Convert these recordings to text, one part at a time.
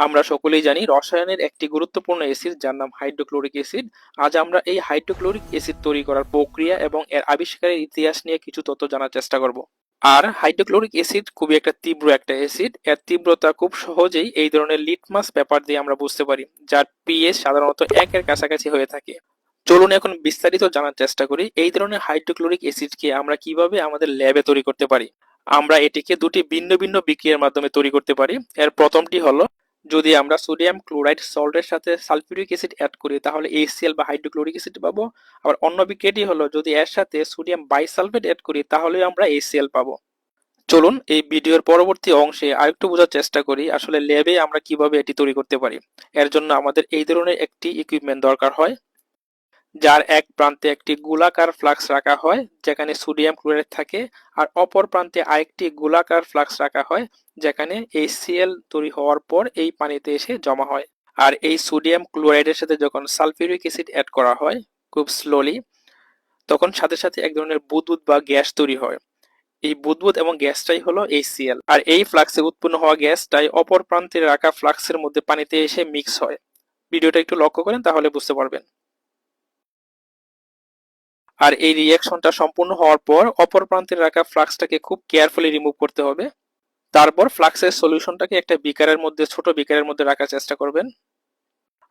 আমরা সকলেই জানি রসায়নের একটি গুরুত্বপূর্ণ অ্যাসিড, যার নাম হাইড্রোক্লোরিক অ্যাসিড। আজ আমরা এই হাইড্রোক্লোরিক অ্যাসিড তৈরি করার প্রক্রিয়া এবং এর আবিষ্কারের ইতিহাস নিয়ে কিছু তথ্য জানার চেষ্টা করব। আর হাইড্রোক্লোরিক অ্যাসিড খুবই একটা তীব্র একটা অ্যাসিড। এর তীব্রতা খুব সহজেই এই ধরনের লিটমাস পেপার দিয়ে আমরা বুঝতে পারি, যার পিএস সাধারণত একের কাছাকাছি হয়ে থাকে। চলুন এখন বিস্তারিত জানার চেষ্টা করি, এই ধরনের হাইড্রোক্লোরিক অ্যাসিডকে আমরা কীভাবে আমাদের ল্যাবে তৈরি করতে পারি? আমরা এটিকে দুটি ভিন্ন ভিন্ন বিক্রিয়ার মাধ্যমে তৈরি করতে পারি। এর প্রথমটি হলো যদি আমরা সোডিয়াম ক্লোরাইড সল্টের সাথে সালফিউরিক অ্যাসিড অ্যাড করি, তাহলে এসিএল বা হাইড্রোক্লোরিক অ্যাসিড পাবো। আবার অন্য বিক্রিয়াটি হলো যদি এর সাথে সোডিয়াম বাইসালফেট অ্যাড করি তাহলে আমরা এসিএল পাবো। চলুন এই ভিডিওর পরবর্তী অংশে আরেকটু বোঝার চেষ্টা করি, আসলে ল্যাবে আমরা কীভাবে এটি তৈরি করতে পারি। এর জন্য আমাদের এই ধরনের একটি ইকুইপমেন্ট দরকার হয়। যার এক প্রান্তে একটি গোলাকার ফ্লাক্স রাখা হয়, যেখানে সোডিয়াম ক্লোরাইড থাকে, আর অপর প্রান্তে আরেকটি গোলাকার ফ্লাক্স রাখা হয়, যেখানে HCl তৈরি হওয়ার পর এই পানিতে এসে জমা হয়। আর এই সোডিয়াম ক্লোরাইডের সাথে যখন সালফিউরিক অ্যাসিড অ্যাড করা হয় খুব স্লোলি তখন সাথে সাথে এক ধরনের বুদবুদ বা গ্যাস তৈরি হয়। এই বুদবুদ এবং গ্যাসটাই হলো HCl আর এই ফ্লাক্সে উৎপন্ন হওয়া গ্যাসটাই অপর প্রান্তে রাখা ফ্লাক্সের মধ্যে পানিতে এসে মিক্স হয়। ভিডিওটা একটু লক্ষ্য করেন, তাহলে বুঝতে পারবেন। আর এই রিয়াকশনটা সম্পূর্ণ হওয়ার পর অপর প্রান্তে রাখা ফ্লাক্সটাকে খুব কেয়ারফুলি রিমুভ করতে হবে। তারপর ফ্লাক্সের সলিউশনটাকে একটা বিকারের মধ্যে, ছোট বিকারের মধ্যে রাখার চেষ্টা করবেন।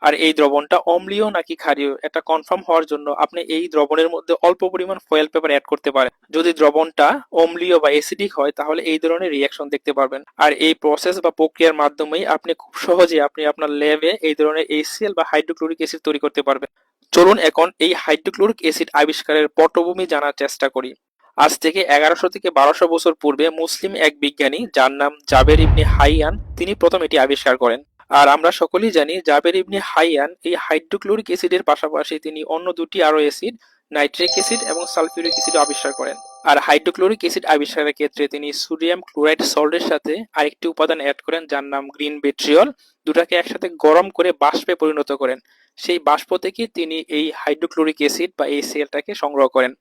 আর এই দ্রবণটা অম্লীয় নাকি ক্ষারীয়, এটা কনফার্ম হওয়ার জন্য আপনি এই দ্রবণের মধ্যে অল্প পরিমাণ ফয়েল পেপার অ্যাড করতে পারেন। যদি দ্রবণটা অম্লীয় বা অ্যাসিডিক হয়, তাহলে এই ধরনের রিয়াকশন দেখতে পারবেন। আর এই প্রসেস বা প্রক্রিয়ার মাধ্যমেই আপনি খুব সহজে আপনি আপনার ল্যাবে এই ধরনের এইচসিএল বা হাইড্রোক্লোরিক অ্যাসিড তৈরি করতে পারবেন। চলুন এখন এই হাইড্রোক্লোরিক অ্যাসিড আবিষ্কারের পটভূমি জানার চেষ্টা করি। আজ থেকে এগারোশো থেকে বারোশো বছর পূর্বে মুসলিম এক বিজ্ঞানী যার নাম জাবের ইবনে হাইয়ান তিনি প্রথম এটি আবিষ্কার করেন। আর আমরা সকলেই জানি জাবের ইবনে হাইয়ান এই হাইড্রোক্লোরিক অ্যাসিডের পাশাপাশি তিনি অন্য দুটি আরও অ্যাসিড, নাইট্রিক অ্যাসিড এবং সালফিউরিক অ্যাসিড আবিষ্কার করেন। আর হাইড্রোক্লোরিক অ্যাসিড আবিষ্কারের ক্ষেত্রে তিনি সোডিয়াম ক্লোরাইড সল্টের সাথে আরেকটি উপাদান অ্যাড করেন যার নাম গ্রিন বেট্রিয়ল দুটাকে একসাথে গরম করে বাষ্পে পরিণত করেন। সেই বাষ্প থেকে তিনি এই হাইড্রোক্লোরিক অ্যাসিড বা এই সেলটাকে সংগ্রহ করেন।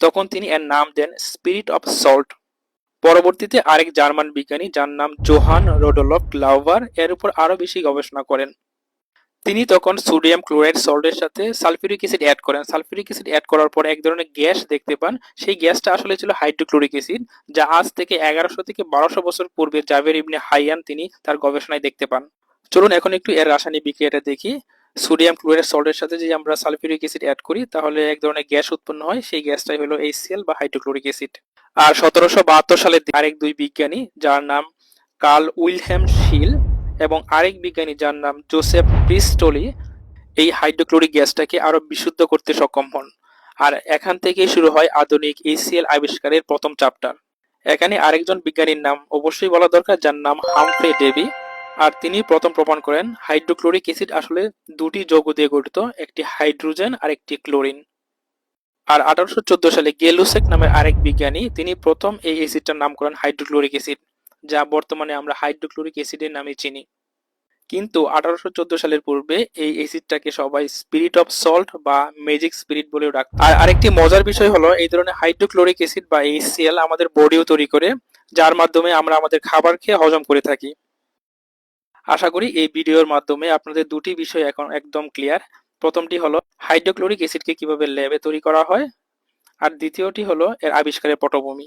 তখন তিনি এর নাম দেন স্পিরিট অফ সল্ট। পরবর্তীতে আরেক জার্মান বিজ্ঞানী যার নাম জোহান রোডোলফ গ্লাউভার এর উপর আরও বেশি গবেষণা করেন। তিনি তখন সোডিয়াম ক্লোরাইড সল্টের সাথে সালফিউরিক অ্যাসিড অ্যাড করেন। সালফিউরিক অ্যাসিড অ্যাড করার পর এক ধরনের গ্যাস দেখতে পান। সেই গ্যাসটা আসলে ছিল হাইড্রোক্লোরিক অ্যাসিড, যা আজ থেকে এগারোশো থেকে বারোশো বছর পূর্বে জাভের ইবনে হাইয়ান তিনি তার গবেষণায় দেখতে পান। চলুন এখন একটু এর রাসায়নিক বিক্রিয়াটা দেখি। সোডিয়াম ক্লোরাইড সল্টের সাথে যদি আমরা সালফিউরিক অ্যাসিড অ্যাড করি, তাহলে এক ধরনের গ্যাস উৎপন্ন হয়। সেই গ্যাসটাই হলো HCl বা হাইড্রোক্লোরিক অ্যাসিড। আর সতেরোশো বাহাত্তর সালে আরেক দুই বিজ্ঞানী, যার নাম কার্ল উইলহেম শিল এবং আরেক বিজ্ঞানী যার নাম জোসেফ প্রিস্টোলি, এই হাইড্রোক্লোরিক গ্যাসটাকে আরও বিশুদ্ধ করতে সক্ষম হন। আর এখান থেকেই শুরু হয় আধুনিক HCl আবিষ্কারের প্রথম চ্যাপ্টার এখানে আরেকজন বিজ্ঞানীর নাম অবশ্যই বলা দরকার, যার নাম হামফ্রে ডেভি। আর তিনি প্রথম প্রমাণ করেন, হাইড্রোক্লোরিক অ্যাসিড আসলে দুটি যৌগ দিয়ে গঠিত, একটি হাইড্রোজেন আর একটি ক্লোরিন। আর আঠারোশো চোদ্দ সালে গেলুসেক নামের আরেক বিজ্ঞানী, তিনি প্রথম এই অ্যাসিডটার নাম করেন হাইড্রোক্লোরিক অ্যাসিড, যা বর্তমানে আমরা হাইড্রোক্লোরিক অ্যাসিডের নামে চিনি। কিন্তু আঠারোশো চোদ্দ সালের পূর্বে এই অ্যাসিডটাকে সবাই স্পিরিট অফ সল্ট বা ম্যাজিক স্পিরিট বলেও ডাক আর আরেকটি মজার বিষয় হলো, এই ধরনের হাইড্রোক্লোরিক অ্যাসিড বা HCl আমাদের বডিও তৈরি করে, যার মাধ্যমে আমরা আমাদের খাবার খেয়ে হজম করে থাকি। আশা করি এই ভিডিওর মাধ্যমে আপনাদের দুটি বিষয় এখন একদম ক্লিয়ার প্রথমটি হলো, হাইড্রোক্লোরিক অ্যাসিডকে কীভাবে ল্যাবে তৈরি করা হয়? আর দ্বিতীয়টি হলো, এর আবিষ্কারের পটভূমি।